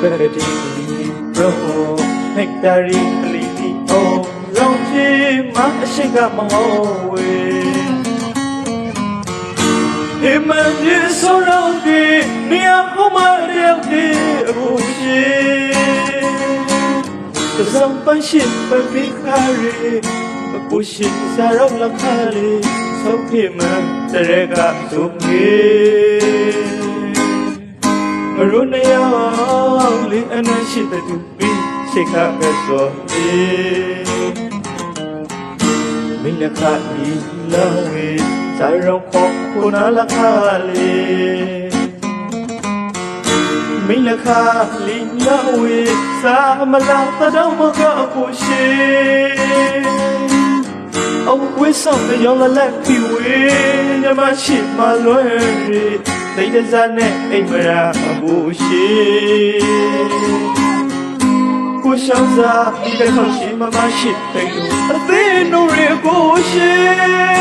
Betty Bro Nectary Lily Oh Long Jim Ma Shika Mawe Him and you surround me Near home I Oh shit ကစံပန်းရှိပပိခါရီပူရှိစားရောက်လ မရုနေယောလင်းအနရှိတတူပြီးရှိခါကစောေမိလခါလီလောဝေဇာရောခေါခုနာလခါလီမိလခာလီလာဝေစာမလာတတော်မကအပူရှိအဝိဆောင်တဲ့ရောလာလက်ပြီးဝေညမရှိမလွယ်ရီ တိတ်တဇာနဲ့အိမ်မရာအပူရှိကိုရှောင်းစားဒီတဲ့ခေါရှိမမရှိတဲ့သူအသေးနိုးရကိုရှိ